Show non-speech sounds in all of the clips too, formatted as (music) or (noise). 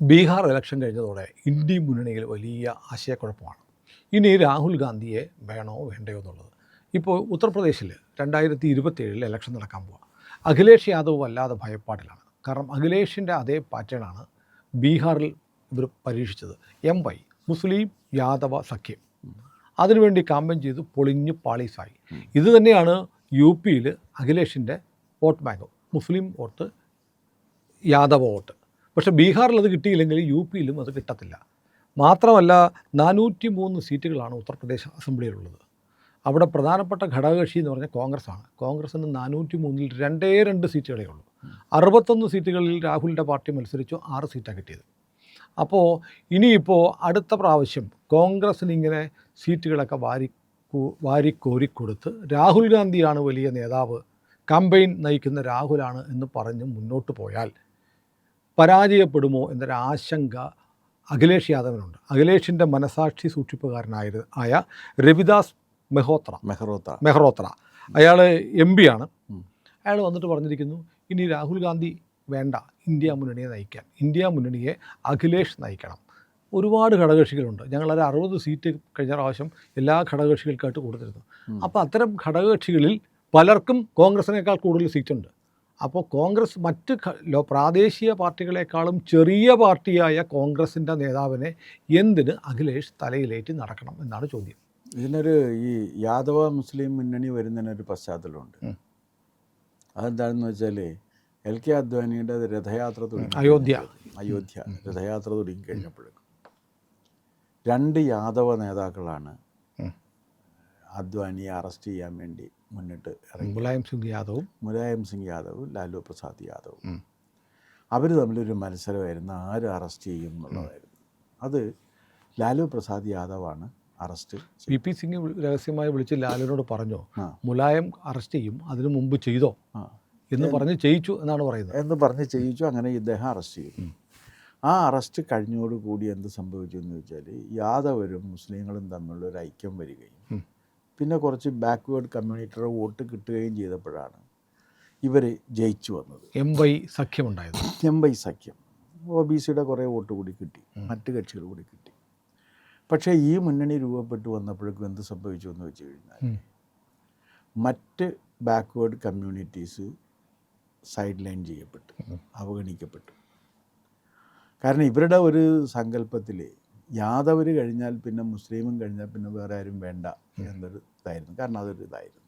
Bihar election കഴിഞ്ഞതോടെ India മുന്നണിയിൽ വലിയ ആശയക്കുഴപ്പമാണ്. ഇനി രാഹുൽ ഗാന്ധിയെ വേണോ വേണ്ടയോ എന്നുള്ളത്. ഇപ്പോൾ ഉത്തർപ്രദേശിൽ രണ്ടായിരത്തി ഇരുപത്തിയേഴിൽ ഇലക്ഷൻ നടക്കാൻ പോവുക അഖിലേഷ് യാദവ് വല്ലാതെ ഭയപ്പാടിലാണ്. കാരണം അഖിലേഷിന്റെ അതേ പാറ്റേണാണ് ബീഹാറിൽ ഇവർ പരീക്ഷിച്ചത്. എം വൈ മുസ്ലിം യാദവ സഖ്യം. അതിനുവേണ്ടി കാമ്പയിൻ ചെയ്ത് പൊളിഞ്ഞ് പാളീസായി. ഇത് തന്നെയാണ് യു പിയിൽ അഖിലേഷിന്റെ വോട്ട് ബാങ്ക്. മുസ്ലിം വോട്ട് യാദവ വോട്ട്. പക്ഷേ ബീഹാറിൽ അത് കിട്ടിയില്ലെങ്കിൽ യു പിയിലും അത് കിട്ടത്തില്ല. മാത്രമല്ല നാനൂറ്റി മൂന്ന് സീറ്റുകളാണ് ഉത്തർപ്രദേശ് അസംബ്ലിയിലുള്ളത്. അവിടെ പ്രധാനപ്പെട്ട ഘടകകക്ഷി എന്ന് പറഞ്ഞാൽ കോൺഗ്രസ്സാണ്. കോൺഗ്രസ്സിന് നാനൂറ്റി മൂന്നിൽ രണ്ടേ രണ്ട് സീറ്റുകളേ ഉള്ളൂ. അറുപത്തൊന്ന് സീറ്റുകളിൽ രാഹുലിന്റെ പാർട്ടി മത്സരിച്ചു ആറ് സീറ്റാണ് കിട്ടിയത്. അപ്പോൾ ഇനിയിപ്പോൾ അടുത്ത പ്രാവശ്യം കോൺഗ്രസ്സിന് ഇങ്ങനെ സീറ്റുകളൊക്കെ വാരി വാരി വാരിക്കോരിക്കൊടുത്ത് രാഹുൽ ഗാന്ധിയാണ് വലിയ നേതാവ്. കമ്പയിൻ നയിക്കുന്ന രാഹുലാണ് എന്ന് പറഞ്ഞ് മുന്നോട്ട് പോയാൽ പരാജയപ്പെടുമോ എന്നൊരു ആശങ്ക അഖിലേഷ് യാദവിനുണ്ട്. അഖിലേഷിന്റെ മനസാക്ഷി സൂക്ഷിപ്പുകാരനായ ആയ രവിദാസ് മെഹോത്ര മെഹ്റോത്ര. മെഹ്റോത്ര. അയാൾ എം പി ആണ്. അയാൾ വന്നിട്ട് പറഞ്ഞിരിക്കുന്നു ഇനി രാഹുൽ ഗാന്ധി വേണ്ട. ഇന്ത്യ മുന്നണിയെ നയിക്കാൻ. ഇന്ത്യ മുന്നണിയെ അഖിലേഷ് നയിക്കണം. ഒരുപാട് ഘടകകക്ഷികളുണ്ട്. ഞങ്ങളൊരു അറുപത് സീറ്റ് കഴിഞ്ഞ പ്രാവശ്യം എല്ലാ ഘടകകക്ഷികൾക്കായിട്ട് കൊടുത്തിരുന്നു. അപ്പോൾ അത്തരം ഘടകകക്ഷികളിൽ പലർക്കും കോൺഗ്രസിനേക്കാൾ കൂടുതൽ സീറ്റുണ്ട്. അപ്പോൾ കോൺഗ്രസ് മറ്റ് പ്രാദേശിക പാർട്ടികളെക്കാളും ചെറിയ പാർട്ടിയായ കോൺഗ്രസിന്റെ നേതാവിനെ എന്തിന് അഖിലേഷ് തലയിലേറ്റ് നടക്കണം എന്നാണ് ചോദ്യം. ഇതിനൊരു ഈ യാദവ മുസ്ലിം മുന്നണി വരുന്നതിനൊരു പശ്ചാത്തലമുണ്ട്. അതെന്താണെന്ന് വെച്ചാൽ എൽ കെ അദ്വാനിയുടെ രഥയാത്ര തുടങ്ങി അയോധ്യ. അയോധ്യ രഥയാത്ര തുടങ്ങി കഴിഞ്ഞപ്പോഴേക്കും രണ്ട് യാദവ നേതാക്കളാണ് അദ്വാനിയെ അറസ്റ്റ് ചെയ്യാൻ വേണ്ടി മുന്നിട്ട് ഇറങ്ങി. മുലായം സിംഗ് യാദവും. മുലായം സിംഗ് യാദവ് ലാലു പ്രസാദ് യാദവ്. അവർ തമ്മിലൊരു മത്സരമായിരുന്നു. ആര് അറസ്റ്റ് ചെയ്യും എന്നുള്ളതായിരുന്നു. അത് ലാലു പ്രസാദ് യാദവാണ് അറസ്റ്റ് പി പി സിംഗ് രഹസ്യമായി വിളിച്ച് ലാലുവിനോട് പറഞ്ഞു മുലായം അറസ്റ്റ് ചെയ്യും അതിനു മുമ്പ് ചെയ്തോ? എന്ന് പറഞ്ഞ് ചെയ്യിച്ചു എന്നാണ് പറയുന്നത്. എന്ന് പറഞ്ഞ് ചെയ്യിച്ചു അങ്ങനെ ഇദ്ദേഹം അറസ്റ്റ് ചെയ്തു. ആ അറസ്റ്റ് കഴിഞ്ഞോടുകൂടി എന്ത് സംഭവിച്ചു എന്ന് വെച്ചാൽ യാദവരും മുസ്ലിങ്ങളും തമ്മിലുള്ള ഒരു ഐക്യം വരികയും. പിന്നെ കുറച്ച് ബാക്ക്വേർഡ് കമ്മ്യൂണിറ്റിയുടെ വോട്ട് കിട്ടുകയും ചെയ്തപ്പോഴാണ് ഇവർ ജയിച്ചു വന്നത്. എം വൈ സഖ്യമുണ്ടായത്. എം വൈ സഖ്യം. ഒ ബി സിയുടെ കുറേ വോട്ട് കൂടി കിട്ടി. മറ്റ് കക്ഷികൾ കൂടി കിട്ടി. പക്ഷേ ഈ മുന്നണി രൂപപ്പെട്ടു വന്നപ്പോഴേക്കും എന്ത് സംഭവിച്ചു എന്ന് വെച്ച് കഴിഞ്ഞാൽ മറ്റ് ബാക്ക്വേർഡ് കമ്മ്യൂണിറ്റീസ് സൈഡ് ലൈൻ ചെയ്യപ്പെട്ടു അവഗണിക്കപ്പെട്ടു. കാരണം ഇവരുടെ ഒരു സങ്കല്പത്തിൽ യാദവർ കഴിഞ്ഞാൽ പിന്നെ മുസ്ലിമും കഴിഞ്ഞാൽ പിന്നെ വേറെ ആരും വേണ്ട എന്നൊരു ഇതായിരുന്നു. കാരണം അതൊരു ഇതായിരുന്നു.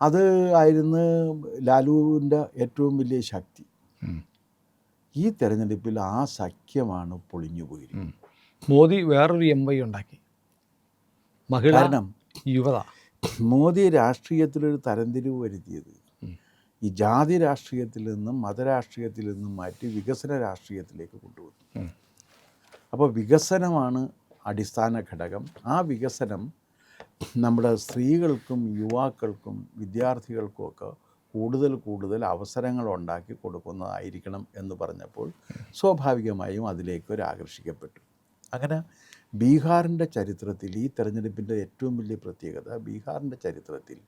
അത് ആയിരുന്നു ലാലുവിന്റെ ഏറ്റവും വലിയ ശക്തി. ഈ തെരഞ്ഞെടുപ്പിൽ ആ സഖ്യമാണ് പൊളിഞ്ഞു പോയി മോദി വേറൊരു എം വൈ ഉണ്ടാക്കി. കാരണം യുവത. മോദി രാഷ്ട്രീയത്തിലൊരു തരംതിരിവ് വരുത്തിയത്. ഈ ജാതി രാഷ്ട്രീയത്തിൽ നിന്നും മതരാഷ്ട്രീയത്തിൽ നിന്നും മാറ്റി വികസന രാഷ്ട്രീയത്തിലേക്ക് കൊണ്ടുവന്നു. അപ്പോൾ വികസനമാണ് അടിസ്ഥാന ഘടകം. ആ വികസനം നമ്മുടെ സ്ത്രീകൾക്കും യുവാക്കൾക്കും വിദ്യാർത്ഥികൾക്കും ഒക്കെ കൂടുതൽ കൂടുതൽ അവസരങ്ങൾ ഉണ്ടാക്കി കൊടുക്കുന്നതായിരിക്കണം എന്ന് പറഞ്ഞപ്പോൾ സ്വാഭാവികമായും അതിലേക്ക് ഒരു ആകർഷിക്കപ്പെട്ടു. അങ്ങനെ ബീഹാറിന്റെ ചരിത്രത്തിൽ ഈ തെരഞ്ഞെടുപ്പിന്റെ ഏറ്റവും വലിയ പ്രത്യേകത ബീഹാറിന്റെ ചരിത്രത്തിൽ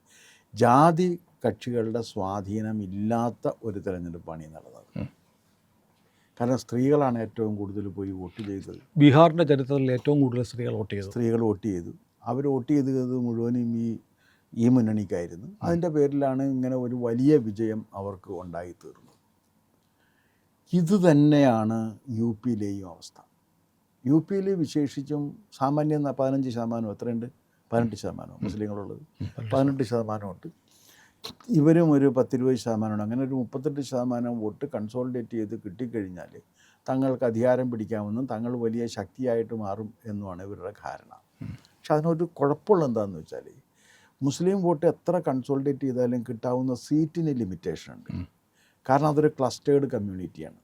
ജാതി കക്ഷികളുടെ സ്വാധീനം ഇല്ലാത്ത ഒരു തെരഞ്ഞെടുപ്പാണ് ഈ നടന്നത്. കാരണം സ്ത്രീകളാണ് ഏറ്റവും കൂടുതൽ പോയി വോട്ട് ചെയ്തത്. ബീഹാറിന്റെ ചരിത്രത്തിൽ ഏറ്റവും കൂടുതൽ സ്ത്രീകൾ വോട്ട് ചെയ്തു. സ്ത്രീകൾ വോട്ട് ചെയ്തു. അവർ വോട്ട് ചെയ്തത് മുഴുവനും ഈ ഈ മുന്നണിക്കായിരുന്നു. അതിന്റെ പേരിലാണ് ഇങ്ങനെ ഒരു വലിയ വിജയം അവർക്ക് ഉണ്ടായിത്തീർന്നത്. ഇത് തന്നെയാണ് യു പിയിലെയും അവസ്ഥ. യു പിയിൽ വിശേഷിച്ചും സാമാന്യം പതിനഞ്ച് ശതമാനം എത്രയുണ്ട്? പതിനെട്ട് ശതമാനം മുസ്ലിങ്ങളുള്ളത്. പതിനെട്ട് ശതമാനമുണ്ട്. ഇവരും ഒരു പത്തിരുപത് ശതമാനമാണ്. അങ്ങനെ ഒരു മുപ്പത്തെട്ട് ശതമാനം വോട്ട് കൺസോളിഡേറ്റ് ചെയ്ത് കിട്ടിക്കഴിഞ്ഞാൽ തങ്ങൾക്ക് അധികാരം പിടിക്കാമെന്നും തങ്ങൾ വലിയ ശക്തിയായിട്ട് മാറും എന്നുമാണ് ഇവരുടെ ധാരണ. പക്ഷെ അതിനൊരു കുഴപ്പമുള്ള എന്താണെന്ന് വെച്ചാൽ മുസ്ലിം വോട്ട് എത്ര കൺസോളിഡേറ്റ് ചെയ്താലും കിട്ടാവുന്ന സീറ്റിന് ലിമിറ്റേഷൻ ഉണ്ട്. കാരണം അതൊരു ക്ലസ്റ്റേർഡ് കമ്മ്യൂണിറ്റിയാണ്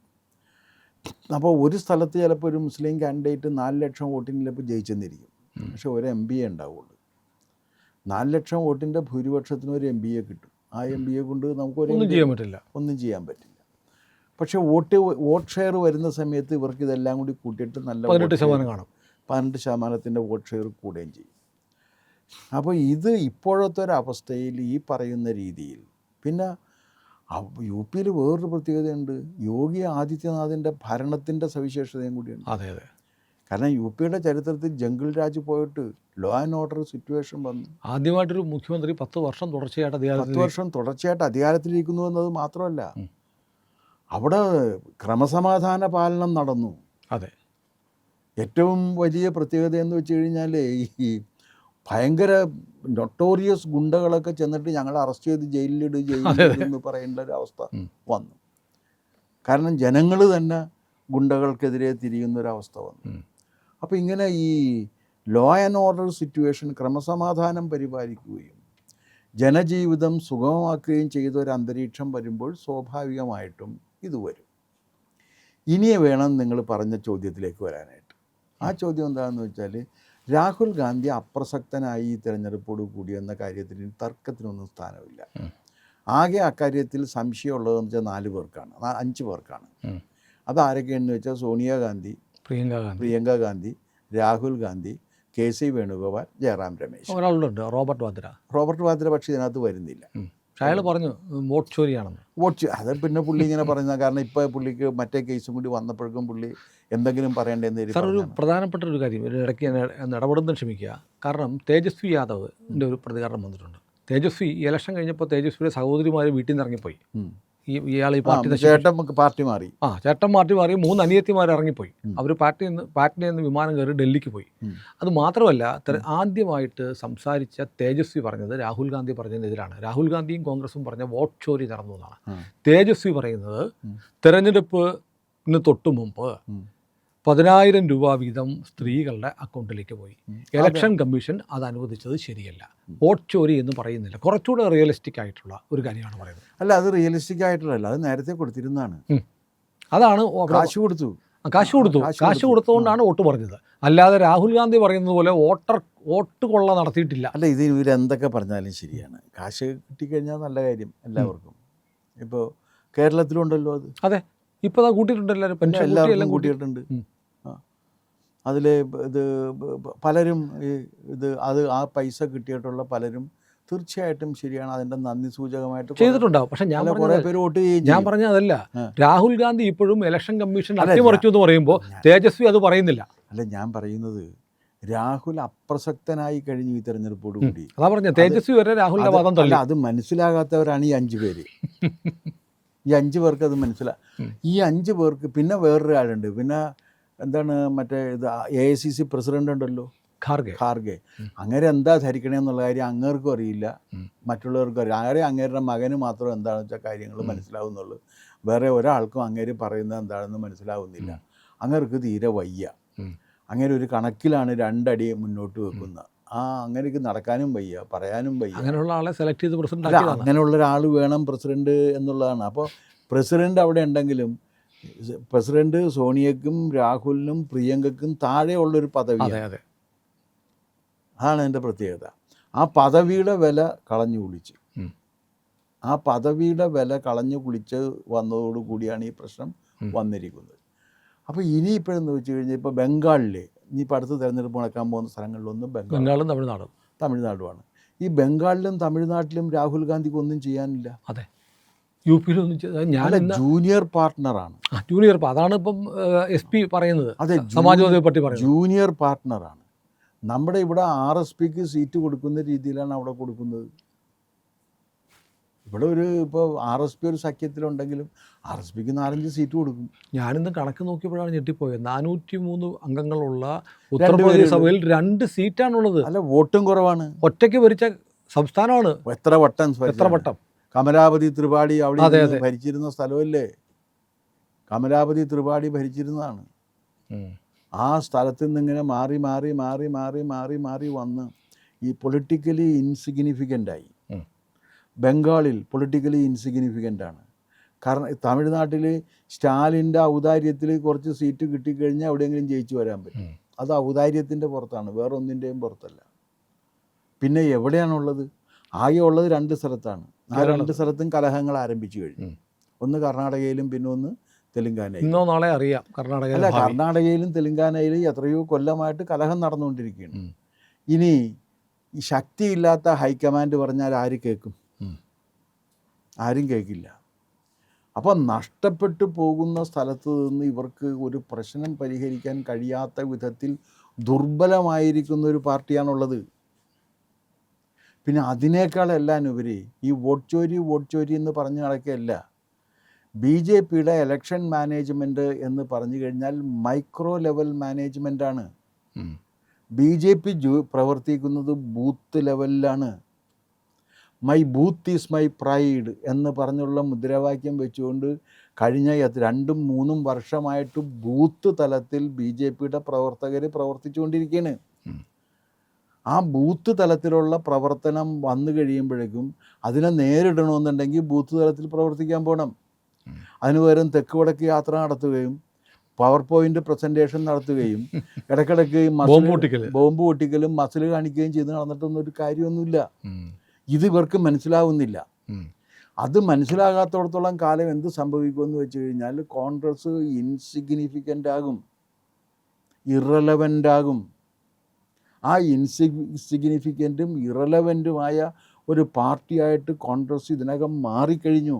അപ്പോൾ ഒരു സ്ഥലത്ത് ചിലപ്പോൾ ഒരു മുസ്ലിം കാൻഡിഡേറ്റ് നാല് ലക്ഷം വോട്ടിന് ചിലപ്പോൾ ജയിച്ചെന്നിരിക്കും. പക്ഷെ ഒരു എം ബി എ ഉണ്ടാവുള്ളൂ. നാല് ലക്ഷം വോട്ടിന്റെ ഭൂരിപക്ഷത്തിന് ഒരു എം ബി എ കിട്ടും. ആ എം ബി എ കൊണ്ട് നമുക്ക് ഒരു ഒന്നും ചെയ്യാൻ പറ്റില്ല. ഒന്നും ചെയ്യാൻ പറ്റില്ല. പക്ഷേ വോട്ട് വോട്ട് ഷെയർ വരുന്ന സമയത്ത് ഇവർക്ക് ഇതെല്ലാം കൂടി കൂട്ടിയിട്ട് നല്ല പതിനെട്ട് ശതമാനം കാണും. പതിനെട്ട് ശതമാനത്തിന്റെ വോട്ട് ഷെയർ കൂടുകയും ചെയ്യും. അപ്പോൾ ഇത് ഇപ്പോഴത്തെ ഒരു അവസ്ഥയിൽ ഈ പറയുന്ന രീതിയിൽ പിന്നെ യു പിയിൽ വേറൊരു പ്രത്യേകതയുണ്ട്. യോഗി ആദിത്യനാഥിന്റെ ഭരണത്തിന്റെ സവിശേഷതയും കൂടിയുണ്ട്. അതെ അതെ. കാരണം യു പിയുടെ ചരിത്രത്തിൽ ജംഗിൾ രാജ് പോയിട്ട് ലോ ആൻഡ് ഓർഡർ സിറ്റുവേഷൻ വന്നു. ആദ്യമായിട്ടൊരു മുഖ്യമന്ത്രി പത്ത് വർഷം തുടർച്ചയായിട്ട് പത്ത് വർഷം തുടർച്ചയായിട്ട് അധികാരത്തിലിരിക്കുന്നു എന്നത് മാത്രമല്ല. അവിടെ ക്രമസമാധാന പാലനം നടന്നു. അതെ. ഏറ്റവും വലിയ പ്രത്യേകത എന്ന് വെച്ച് കഴിഞ്ഞാൽ ഈ ഭയങ്കര നൊട്ടോറിയസ് ഗുണ്ടകളൊക്കെ ചെന്നിട്ട് ഞങ്ങൾ അറസ്റ്റ് ചെയ്ത് ജയിലിലിട് എന്ന് പറയേണ്ട ഒരു അവസ്ഥ വന്നു. കാരണം ജനങ്ങൾ തന്നെ ഗുണ്ടകൾക്കെതിരെ തിരിയുന്ന ഒരു അവസ്ഥ വന്നു. അപ്പോൾ ഇങ്ങനെ ഈ ലോ ആൻഡ് ഓർഡർ സിറ്റുവേഷൻ ക്രമസമാധാനം പരിപാലിക്കുകയും ജനജീവിതം സുഗമമാക്കുകയും ചെയ്ത ഒരു അന്തരീക്ഷം വരുമ്പോൾ സ്വാഭാവികമായിട്ടും ഇത് വരും. ഇനിയെ വേണം നിങ്ങൾ പറഞ്ഞ ചോദ്യത്തിലേക്ക് വരാനായിട്ട്. ആ ചോദ്യം എന്താണെന്ന് വെച്ചാൽ രാഹുൽ ഗാന്ധി അപ്രസക്തനായി ഈ തിരഞ്ഞെടുപ്പോട് കൂടിയെന്ന എന്ന ഇനി തർക്കത്തിനൊന്നും സ്ഥാനമില്ല. ആകെ അക്കാര്യത്തിൽ സംശയമുള്ളതെന്ന് വെച്ചാൽ നാല് പേർക്കാണ്. അഞ്ച് പേർക്കാണ്. ഉം. അത് ആരൊക്കെയാണെന്ന് വെച്ചാൽ സോണിയാഗാന്ധി പ്രിയങ്ക ഗാന്ധി. Priyanka Gandhi Rahul Gandhi K C Venugopal Jayaram Ramesh. ഒരാളുണ്ട്. റോബർട്ട് വാദ്ര. റോബർട്ട് വാദ്ര പക്ഷേ ഇതിനകത്ത് വരുന്നില്ല. അയാൾ പറഞ്ഞു വോട്ട് ചോരിയാണെന്ന്. വോട്ട് ചോ അത് പിന്നെ പുള്ളി ഇങ്ങനെ പറയുന്ന കാരണം ഇപ്പോൾ പുള്ളിക്ക് മറ്റേ കേസും കൂടി വന്നപ്പോഴേക്കും പുള്ളി എന്തെങ്കിലും പറയേണ്ടതെന്ന് സാർ ഒരു പ്രധാനപ്പെട്ട ഒരു കാര്യം ഇടയ്ക്ക് ഇടപെടുന്ന ക്ഷമിക്കുക. കാരണം തേജസ്വി യാദവിന്റെ ഒരു പ്രതികരണം വന്നിട്ടുണ്ട്. തേജസ്വി ഇലക്ഷൻ കഴിഞ്ഞപ്പോൾ തേജസ്വിയുടെ സഹോദരിമാർ വീട്ടിൽ നിന്ന് ഇറങ്ങിപ്പോയി. ഈ ഇയാൾ ഈ പാർട്ടി. ചേട്ടൻ പാർട്ടി മാറി ആ ചേട്ടൻ പാർട്ടി മാറി മൂന്ന് അനിയത്തിമാർ ഇറങ്ങിപ്പോയി. അവർ പാർട്ടി നിന്ന് പാർട്ടിയിൽ നിന്ന് വിമാനം കയറി ഡൽഹിക്ക് പോയി അത് മാത്രമല്ല ആദ്യമായിട്ട് സംസാരിച്ച തേജസ്വി പറഞ്ഞത് രാഹുൽ ഗാന്ധി പറഞ്ഞതിനെതിരാണ് രാഹുൽ ഗാന്ധിയും കോൺഗ്രസും പറഞ്ഞ വോട്ട് ചോരി നടന്നു എന്നാണ് തേജസ്വി പറയുന്നത്. തെരഞ്ഞെടുപ്പിന് തൊട്ടു മുമ്പ്. പതിനായിരം രൂപ വീതം സ്ത്രീകളുടെ അക്കൗണ്ടിലേക്ക് പോയി. ഇലക്ഷൻ കമ്മീഷൻ അത് അനുവദിച്ചത് ശരിയല്ല. വോട്ട് ചോരി എന്ന് പറയുന്നില്ല. കുറച്ചുകൂടെ റിയലിസ്റ്റിക് ആയിട്ടുള്ള ഒരു കാര്യമാണ് പറയുന്നത്. അല്ല അത് റിയലിസ്റ്റിക് ആയിട്ടുള്ളതല്ല. അത് നേരത്തെ കൊടുത്തിരുന്നതാണ്. അതാണ് കാശ് കൊടുത്തു. കാശ് കൊടുത്തു. കാശ് കാശ് കൊടുത്തുകൊണ്ടാണ് വോട്ട് പറഞ്ഞത്. അല്ലാതെ രാഹുൽ ഗാന്ധി പറയുന്നത് പോലെ വോട്ടർ വോട്ട് കൊള്ള നടത്തിയിട്ടില്ല. അല്ല ഇത് ഇവരെന്തൊക്കെ പറഞ്ഞാലും ശരിയാണ്. കാശ് കിട്ടിക്കഴിഞ്ഞാൽ നല്ല കാര്യം എല്ലാവർക്കും. ഇപ്പോൾ കേരളത്തിലുണ്ടല്ലോ അത്. അതെ. ഇപ്പൊ അതാ കൂട്ടിയിട്ടുണ്ട് എല്ലാവരും പെൻഷൻ കൂട്ടിയിട്ടുണ്ട്. അതിലെ അതിൽ ഇത് പലരും ഈ ഇത് അത് ആ പൈസ കിട്ടിയിട്ടുള്ള പലരും തീർച്ചയായിട്ടും ശരിയാണ്. അതിന്റെ നന്ദി സൂചകമായിട്ട് ചെയ്തിട്ടുണ്ടാവും. പക്ഷെ ഞാൻ കുറെ പേര് വോട്ട് ചെയ്യും ഞാൻ പറഞ്ഞതല്ല പറഞ്ഞ അതല്ല. രാഹുൽ ഗാന്ധി ഇപ്പോഴും ഇലക്ഷൻ കമ്മീഷൻ അട്ടിമറിച്ചു എന്ന് പറയുമ്പോൾ തേജസ്വി അത് പറയുന്നില്ല. അല്ല ഞാൻ പറയുന്നത് രാഹുൽ അപ്രസക്തനായി കഴിഞ്ഞു ഈ തെരഞ്ഞെടുപ്പോട് കൂടി അതാ പറഞ്ഞ തേജസ്വി വരെ രാഹുലിന്റെ വാദം തള്ളി. അത് മനസ്സിലാകാത്തവരാണ് ഈ അഞ്ചു പേര്. (laughs) ഈ അഞ്ച് പേർക്ക് അത് മനസ്സിലാ. ഉം. ഈ അഞ്ച് പേർക്ക് പിന്നെ വേറൊരു ആളുണ്ട് പിന്നെ എന്താണ് മറ്റേ ഇത് A I C C president ഉണ്ടല്ലോ? ഖാർഗെ. ഖാർഗെ. അങ്ങനെ എന്താ ധരിക്കണേ എന്നുള്ള കാര്യം അങ്ങേർക്കും അറിയില്ല. മറ്റുള്ളവർക്കും അറിയില്ല. ആരെ അങ്ങേരുടെ മകന് മാത്രം എന്താണെന്ന് വെച്ചാൽ കാര്യങ്ങൾ. മനസ്സിലാവുന്നുള്ളൂ. വേറെ ഒരാൾക്കും അങ്ങേര് പറയുന്നത് എന്താണെന്ന് മനസ്സിലാവുന്നില്ല. അങ്ങേർക്ക് തീരെ വയ്യ. അങ്ങനെ ഒരു കണക്കിലാണ് രണ്ടടി മുന്നോട്ട് വെക്കുന്നത്. ആ അങ്ങനെയൊക്കെ നടക്കാനും വയ്യ പറയാനും വയ്യ. അങ്ങനെയുള്ള ആളെ സെലക്ട് ചെയ്ത് പ്രസിഡന്റ് അങ്ങനെയുള്ള ഒരാൾ വേണം പ്രസിഡന്റ് എന്നുള്ളതാണ്. അപ്പോൾ പ്രസിഡന്റ് അവിടെ ഉണ്ടെങ്കിലും പ്രസിഡന്റ് സോണിയക്കും രാഹുലിനും പ്രിയങ്കക്കും താഴെയുള്ളൊരു അതെ അതാണ് എന്റെ പ്രത്യേകത. ആ പദവിയുടെ വില കളഞ്ഞു കുളിച്ച്. ആ പദവിയുടെ വില കളഞ്ഞു കുളിച്ച് വന്നതോടുകൂടിയാണ് ഈ പ്രശ്നം. വന്നിരിക്കുന്നത്. അപ്പോൾ ഇനിയിപ്പോഴെന്ന് വെച്ച് കഴിഞ്ഞാൽ ഇപ്പോൾ ബംഗാളിൽ ഇനിയിപ്പോൾ അടുത്ത തിരഞ്ഞെടുപ്പ് നടക്കാൻ പോകുന്ന സ്ഥലങ്ങളിലൊന്നും ബംഗാൾ ബംഗാളും തമിഴ്നാടും. തമിഴ്നാടുമാണ്. ഈ ബംഗാളിലും തമിഴ്നാട്ടിലും രാഹുൽ ഗാന്ധിക്ക് ഒന്നും ചെയ്യാനില്ല. അതെ. യു പിയിലൊന്നും ഞാൻ ജൂനിയർ പാർട്ട്ണറാണ്. ജൂനിയർ അതാണ് ഇപ്പം എസ് പി പറയുന്നത്. അതെ സമാജ്വാദി പാർട്ടി പറയുന്നത്. ജൂനിയർ പാർട്ട്ണറാണ്. നമ്മുടെ ഇവിടെ ആർ എസ് പിക്ക് സീറ്റ് കൊടുക്കുന്ന രീതിയിലാണ് അവിടെ കൊടുക്കുന്നത്. ഇവിടെ ഒരു ഇപ്പോൾ ആർ എസ് പി ഒരു സഖ്യത്തിലുണ്ടെങ്കിലും ആർ എസ് പിക്ക് നാലഞ്ച് സീറ്റ് കൊടുക്കും. ഞാനിന്ന് കണക്ക് നോക്കിയപ്പോഴാണ് ഞെട്ടിപ്പോയത്. നാനൂറ്റി മൂന്ന് അംഗങ്ങളുള്ള ഉത്തർപ്രദേശസഭയിൽ ഉത്തർപ്രദേശ് സഭയിൽ രണ്ട് സീറ്റാണുള്ളത്. അല്ല വോട്ടും കുറവാണ്. ഒറ്റയ്ക്ക് ഭരിച്ച സംസ്ഥാനമാണ്. എത്ര വട്ടം എത്ര വട്ടം? കമലാപതി ത്രിപാഠി അവിടെ. ഭരിച്ചിരുന്ന സ്ഥലമല്ലേ? കമലാപതി ത്രിപാഠി ഭരിച്ചിരുന്നതാണ്. ആ സ്ഥലത്ത് നിന്ന് ഇങ്ങനെ മാറി മാറി മാറി മാറി മാറി മാറി വന്ന് ഈ പൊളിറ്റിക്കലി ഇൻസിഗ്നിഫിക്കന്റായി ആയി. ബംഗാളിൽ പൊളിറ്റിക്കലി ഇൻസിഗ്നിഫിക്കന്റ് ആണ്. കാരണം തമിഴ്നാട്ടിൽ സ്റ്റാലിന്റെ ഔദാര്യത്തിൽ കുറച്ച് സീറ്റ് കിട്ടിക്കഴിഞ്ഞാൽ എവിടെയെങ്കിലും ജയിച്ചു വരാൻ പറ്റും. അത് ഔദാര്യത്തിന്റെ പുറത്താണ് വേറെ ഒന്നിന്റെയും പുറത്തല്ല. പിന്നെ എവിടെയാണുള്ളത്? ആകെ ഉള്ളത് രണ്ട് സ്ഥലത്താണ്. ആ രണ്ട് സ്ഥലത്തും കലഹങ്ങൾ ആരംഭിച്ചു കഴിഞ്ഞു. ഒന്ന് കർണാടകയിലും പിന്നെ ഒന്ന് തെലുങ്കാനയിലും. ഇന്നോ നാളെ അറിയാം അല്ല കർണാടകയിലും തെലുങ്കാനയിലും എത്രയോ കൊല്ലമായിട്ട് കലഹം നടന്നുകൊണ്ടിരിക്കുകയാണ്. ഇനി ഈ ശക്തിയില്ലാത്ത ഹൈക്കമാൻഡ് പറഞ്ഞാൽ ആര് കേൾക്കും? ആരും കേൾക്കില്ല. അപ്പം നഷ്ടപ്പെട്ടു പോകുന്ന സ്ഥലത്ത് നിന്ന് ഇവർക്ക് ഒരു പ്രശ്നം പരിഹരിക്കാൻ കഴിയാത്ത വിധത്തിൽ ദുർബലമായിരിക്കുന്ന ഒരു പാർട്ടിയാണുള്ളത്. പിന്നെ അതിനേക്കാളെല്ലാം ഉപരി ഈ വോട്ട് ചോരി വോട്ട് ചോരി എന്ന് പറഞ്ഞു നടക്കുകയല്ല ബി ജെ പിയുടെ എലക്ഷൻ മാനേജ്മെന്റ് എന്ന് പറഞ്ഞു കഴിഞ്ഞാൽ മൈക്രോ ലെവൽ മാനേജ്മെന്റാണ്. ബി ജെ പി ജോ പ്രവർത്തിക്കുന്നത് ബൂത്ത് ലെവലിലാണ് my booth is my pride എന്ന് പറഞ്ഞുള്ള മുദ്രാവാക്യം വെച്ചുകൊണ്ട് കഴിഞ്ഞ രണ്ടും മൂന്നും വർഷമായിട്ട് ബൂത്ത് തലത്തിൽ ബി ജെ പിയുടെ പ്രവർത്തകർ പ്രവർത്തിച്ചുകൊണ്ടിരിക്കുകയാണ്. ആ ബൂത്ത് തലത്തിലുള്ള പ്രവർത്തനം വന്നു കഴിയുമ്പോഴേക്കും അതിനെ നേരിടണമെന്നുണ്ടെങ്കിൽ ബൂത്ത് തലത്തിൽ പ്രവർത്തിക്കാൻ പോകണം. അതിന് പകരം തെക്ക് വടക്ക് യാത്ര നടത്തുകയും പവർ പോയിന്റ് പ്രസന്റേഷൻ നടത്തുകയും (laughs) ഇടക്കിടക്ക് ബോംബ് പൊട്ടിക്കലും മസിൽ കാണിക്കുകയും ചെയ്ത് നടന്നിട്ടൊന്നും ഒരു കാര്യമൊന്നുമില്ല. ഇത് ഇവർക്ക് മനസ്സിലാവുന്നില്ല. അത് മനസ്സിലാകാത്തോടത്തോളം കാലം എന്ത് സംഭവിക്കുമെന്ന് വെച്ച് കഴിഞ്ഞാൽ കോൺഗ്രസ് ഇൻസിഗ്നിഫിക്കന്റ് ആകും. ഇറലവന്റ് ആകും. ആ ഇൻസിഗ്നിഫിക്കന്റും ഇറലവന്റുമായ ഒരു പാർട്ടിയായിട്ട് കോൺഗ്രസ് ഇതിനകം മാറിക്കഴിഞ്ഞു.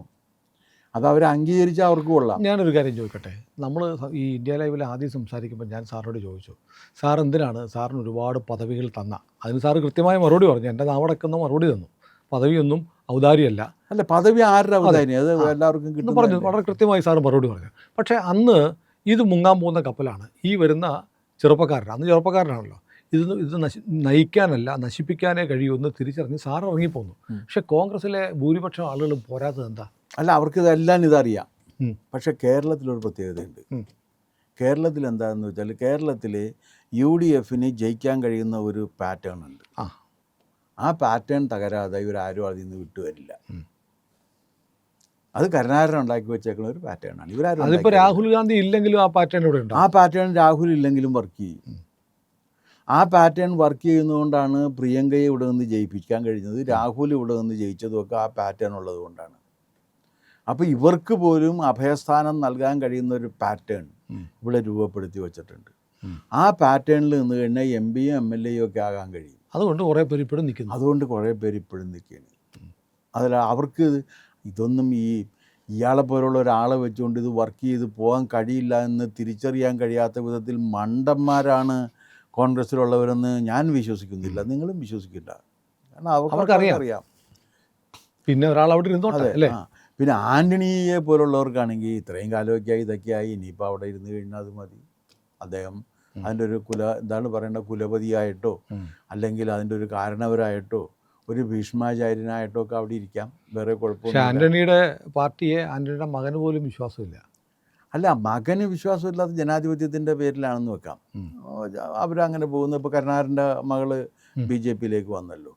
അത് അവർ അംഗീകരിച്ചാൽ അവർക്ക് കൊള്ളാം. ഞാനൊരു കാര്യം ചോദിക്കട്ടെ? നമ്മൾ ഈ ഇന്ത്യ ലൈവിൽ ആദ്യം സംസാരിക്കുമ്പോൾ ഞാൻ സാറിനോട് ചോദിച്ചു. സാർ എന്തിനാണ് സാറിന് ഒരുപാട് പദവികൾ തന്ന? അതിന് സാർ കൃത്യമായ മറുപടി പറഞ്ഞു. എന്റെ നാവടക്കുന്ന മറുപടി തന്നു. പദവിയൊന്നും ഔദാര്യമല്ല. അല്ല പദവി ആരുടെ ഔദാര്യം? അത് എല്ലാവർക്കും കിട്ടും പറഞ്ഞു. വളരെ കൃത്യമായി സാർ മറുപടി പറഞ്ഞു. പക്ഷേ അന്ന് ഇത് മുങ്ങാൻ പോകുന്ന കപ്പലാണ്. ഈ വരുന്ന ചെറുപ്പക്കാരൻ അന്ന് ചെറുപ്പക്കാരനാണല്ലോ. ഇത് ഇത് നശി നയിക്കാനല്ല നശിപ്പിക്കാനേ കഴിയുമെന്ന് തിരിച്ചറിഞ്ഞ് സാർ ഇറങ്ങിപ്പോന്നു. പക്ഷേ കോൺഗ്രസിലെ ഭൂരിപക്ഷം ആളുകളും പോരാത്തത് എന്താ? അല്ല അവർക്ക് ഇതെല്ലാം ഇതറിയാം. പക്ഷെ കേരളത്തിലൊരു പ്രത്യേകതയുണ്ട്. കേരളത്തിൽ എന്താണെന്ന് വെച്ചാൽ കേരളത്തിൽ യു ഡി എഫിന് ജയിക്കാൻ കഴിയുന്ന ഒരു പാറ്റേൺ ഉണ്ട് ആ. പാറ്റേൺ തകരാതെ ഇവരാരും അതിൽ നിന്ന് വിട്ടുവരില്ല. അത് കരുണാകരൻ ഉണ്ടാക്കി വെച്ചേക്കുന്ന ഒരു പാറ്റേൺ ആണ് ഇവരാരും അതിപ്പോൾ. രാഹുൽ ഗാന്ധി ഇല്ലെങ്കിലും ആ പാറ്റേൺ ഇവിടെ ആ പാറ്റേൺ രാഹുൽ ഇല്ലെങ്കിലും വർക്ക് ചെയ്യും ആ പാറ്റേൺ വർക്ക് ചെയ്യുന്നതുകൊണ്ടാണ് പ്രിയങ്കയെ ഇവിടെ നിന്ന് ജയിപ്പിക്കാൻ കഴിഞ്ഞത് രാഹുൽ ഇവിടെ നിന്ന് ജയിച്ചതുമൊക്കെ ആ പാറ്റേൺ ഉള്ളത് കൊണ്ടാണ് അപ്പോൾ ഇവർക്ക് പോലും അഭയസ്ഥാനം നൽകാൻ കഴിയുന്ന ഒരു പാറ്റേൺ. ഇവിടെ രൂപപ്പെടുത്തി വെച്ചിട്ടുണ്ട്. ആ പാറ്റേണിൽ നിന്ന് കഴിഞ്ഞാൽ എം പിയും എം എൽ എയും ഒക്കെ ആകാൻ കഴിയും. അതുകൊണ്ട് കുറേ പേര് ഇപ്പോഴും നിൽക്കുന്നു. അതുകൊണ്ട് കുറേ പേര് ഇപ്പോഴും നിൽക്കുകയാണ്. അതിൽ അവർക്ക് ഇതൊന്നും ഈ ഇയാളെ പോലുള്ള ഒരാളെ വെച്ചുകൊണ്ട് ഇത് വർക്ക് ചെയ്ത് പോകാൻ കഴിയില്ല എന്ന് തിരിച്ചറിയാൻ കഴിയാത്ത വിധത്തിൽ മണ്ടന്മാരാണ് കോൺഗ്രസ്സിലുള്ളവരെന്ന് ഞാൻ വിശ്വസിക്കുന്നില്ല. നിങ്ങളും വിശ്വസിക്കില്ല. കാരണം അവർക്ക് അവർക്കറിയാം. അറിയാം പിന്നെ ഒരാൾ അവിടെ ഇരുന്നോട്ടെ അല്ലേ. പിന്നെ ആന്റണിയെ പോലുള്ളവർക്കാണെങ്കിൽ ഇത്രയും കാലമൊക്കെയായി ഇതൊക്കെയായി ഇനിയിപ്പോൾ അവിടെ ഇരുന്ന് കഴിഞ്ഞാൽ അത് മതി. അദ്ദേഹം അതിന്റെ ഒരു കുല എന്താണ് പറയേണ്ട കുലപതിയായിട്ടോ അല്ലെങ്കിൽ അതിന്റെ ഒരു കാരണവരായിട്ടോ ഒരു ഭീഷ്മാചാര്യനായിട്ടോ ഒക്കെ അവിടെ ഇരിക്കാം. വേറെ കുഴപ്പമില്ല ആന്റണിയുടെ പാർട്ടിയെ ആന്റണിയുടെ മകന് പോലും വിശ്വാസമില്ല. അല്ല മകന് വിശ്വാസമില്ലാത്ത ജനാധിപത്യത്തിന്റെ പേരിലാണെന്ന് വെക്കാം. അവരങ്ങനെ പോകുന്നു. ഇപ്പോൾ കരുണാകരന്റെ മകൾ ബി ജെ പിയിലേക്ക് വന്നല്ലോ.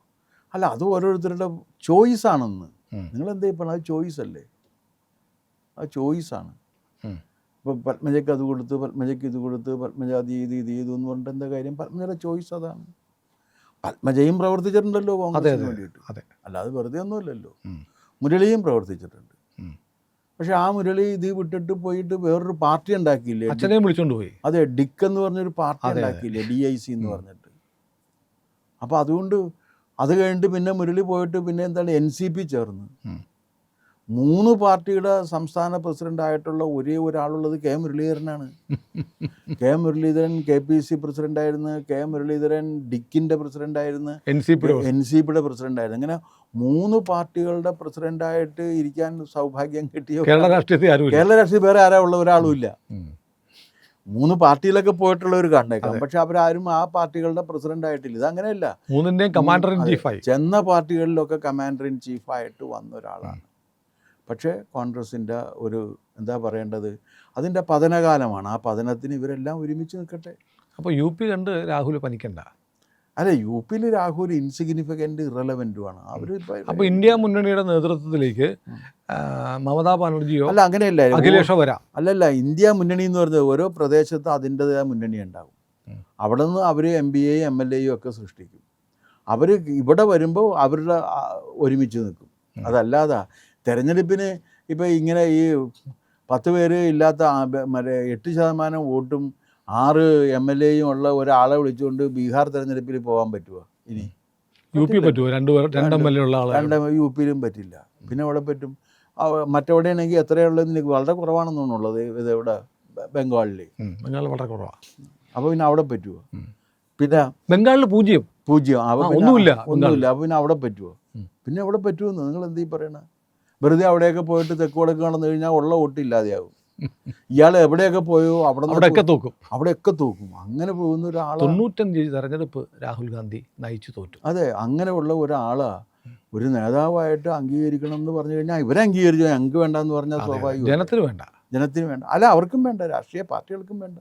അല്ല അത് ഓരോരുത്തരുടെ ചോയ്സ് ആണെന്ന്. നിങ്ങൾ എന്താ ഇപ്പോൾ അത് ചോയ്സ് അല്ലേ? ആ ചോയ്സാണ് ആണ്. ഇപ്പോൾ പത്മജയ്ക്ക് അത് കൊടുത്ത് പത്മജയ്ക്ക് ഇത് കൊടുത്ത് പത്മജ അത് ചെയ്ത് ഇത് ചെയ്തു എന്ന് പറഞ്ഞിട്ട് എന്താ കാര്യം? പത്മജയുടെ ചോയ്സ് അതാണ്. പത്മജയും പ്രവർത്തിച്ചിട്ടുണ്ടല്ലോ കോൺഗ്രസിന് വേണ്ടിയിട്ട്. അല്ലാതെ വെറുതെ ഒന്നുമില്ലല്ലോ. മുരളിയും പ്രവർത്തിച്ചിട്ടുണ്ട്. പക്ഷെ ആ മുരളി ഇത് വിട്ടിട്ട് പോയിട്ട് വേറൊരു പാർട്ടി ഉണ്ടാക്കിയില്ലേ? അച്ഛനെയും വിളിച്ചോണ്ട് പോയി. അതെ ഡിക്ക് എന്ന് പറഞ്ഞൊരു പാർട്ടി. ഉണ്ടാക്കിയില്ലേ? ഡി ഐ സി എന്ന് പറഞ്ഞിട്ട്. അപ്പോൾ അതുകൊണ്ട് അത് കഴിഞ്ഞിട്ട് പിന്നെ മുരളി പോയിട്ട് പിന്നെ എന്താണ് എൻ സി പി ചേർന്ന്. മൂന്ന് പാർട്ടിയുടെ സംസ്ഥാന പ്രസിഡന്റ് ആയിട്ടുള്ള ഒരേ ഒരാളുള്ളത് K മുരളീധരനാണ്. (laughs) K Muraleedharan K P C president ആയിരുന്നു. കെ മുരളീധരൻ ഡിക്കിന്റെ പ്രസിഡന്റ് ആയിരുന്നു. N C P N C പിയുടെ പ്രസിഡന്റ് ആയിരുന്നു. അങ്ങനെ മൂന്ന് പാർട്ടികളുടെ പ്രസിഡന്റായിട്ട് ഇരിക്കാൻ സൗഭാഗ്യം കിട്ടിയ കേരള രാഷ്ട്രീയത്തിൽ കേരള രാഷ്ട്രീയ വേറെ ആരാ ഉള്ള ഒരാളും ഇല്ല. മൂന്ന് പാർട്ടിയിലൊക്കെ ഒരു കണ്ടേക്കാം. പക്ഷെ അവരാരും ആ പാർട്ടികളുടെ പ്രസിഡന്റ് ആയിട്ടില്ല. ഇത് അങ്ങനെയല്ല. മൂന്നിന്റെയും കമാൻഡർ ഇൻ ചീഫ് ചീഫായി ചെന്ന പാർട്ടികളിലൊക്കെ കമാൻഡർ ഇൻ ചീഫ് ആയിട്ട് വന്ന ഒരാളാണ്. പക്ഷേ കോൺഗ്രസിന്റെ ഒരു എന്താ പറയേണ്ടത്? അതിന്റെ പതനകാലമാണ്. ആ പതനത്തിന് ഇവരെല്ലാം ഒരുമിച്ച് നിൽക്കട്ടെ. അപ്പോൾ യു പി കണ്ട് രാഹുൽ പനിക്കണ്ട. അല്ല യു പിയിൽ രാഹുൽ ഇൻസിഗ്നിഫിക്കന്റ് ഇറലവന്റുമാണ് അവർ അപ്പോൾ ഇന്ത്യ മുന്നണിയുടെ നേതൃത്വത്തിലേക്ക് മമതാ ബാനർജിയോ അല്ല അങ്ങനെയല്ല. അഖിലേഷോ വരാം. അല്ലല്ല ഇന്ത്യ മുന്നണി എന്ന് പറഞ്ഞത് ഓരോ പ്രദേശത്തും അതിന്റെതായ മുന്നണി ഉണ്ടാകും. അവിടെ നിന്ന് അവർ എം ബി എയും എം എൽ എയും ഒക്കെ സൃഷ്ടിക്കും. അവർ ഇവിടെ വരുമ്പോൾ അവരുടെ ഒരുമിച്ച് നിൽക്കും. അതല്ലാതെ തെരഞ്ഞെടുപ്പിന് ഇപ്പോൾ ഇങ്ങനെ ഈ പത്ത് പേര് ഇല്ലാത്ത മറ്റേ എട്ട് ശതമാനം വോട്ടും ആറ് എം എൽ എയും ഉള്ള ഒരാളെ വിളിച്ചുകൊണ്ട് ബീഹാർ തെരഞ്ഞെടുപ്പിൽ പോകാൻ പറ്റുമോ ഇനി. യു പി പറ്റുമോ രണ്ട് രണ്ട് എം എൽ എ ഉള്ള ആളെ? രണ്ട് യു പിയിലും പറ്റില്ല. പിന്നെ അവിടെ പറ്റും? മറ്റെവിടെയാണെങ്കിൽ എത്രയുള്ളത് എനിക്ക് വളരെ കുറവാണെന്ന് തോന്നുന്നുള്ളത് ഇത് ഇവിടെ ബ- ബംഗാളിൽ ബംഗാളിൽ വളരെ കുറവാണ് അപ്പോൾ പിന്നെ അവിടെ പറ്റുമോ പിന്നെ ബംഗാളിൽ പൂജ്യം. പൂജ്യം. ഒന്നുമില്ല ഒന്നുമില്ല. അപ്പോൾ പിന്നെ അവിടെ പറ്റുമോ പിന്നെ അവിടെ പറ്റുമെന്ന് നിങ്ങൾ എന്ത് പറയണ? വെറുതെ അവിടെയൊക്കെ പോയിട്ട് തെക്ക് വടക്ക് നടന്നു കഴിഞ്ഞാൽ ഉള്ള വോട്ട് ഇല്ലാതെയാവും. ഇയാൾ എവിടെയൊക്കെ പോയോ അവിടെ അവിടെയൊക്കെ തോക്കും. അവിടെയൊക്കെ തോക്കും. അങ്ങനെ പോകുന്ന ഒരാൾ തൊണ്ണൂറ്റഞ്ച് തെരഞ്ഞെടുപ്പ് രാഹുൽ ഗാന്ധി നയിച്ചു തോറ്റു. അതെ അങ്ങനെയുള്ള ഒരാളാ. ഒരു നേതാവായിട്ട് അംഗീകരിക്കണം എന്ന് പറഞ്ഞു കഴിഞ്ഞാൽ ഇവരെ അംഗീകരിച്ചു ഞങ്ങൾക്ക് വേണ്ടെന്ന് പറഞ്ഞാൽ അതെ, സ്വാഭാവികം ജനത്തിന് വേണ്ട. ജനത്തിന് വേണ്ട. അല്ല അവർക്കും വേണ്ട. രാഷ്ട്രീയ പാർട്ടികൾക്കും വേണ്ട.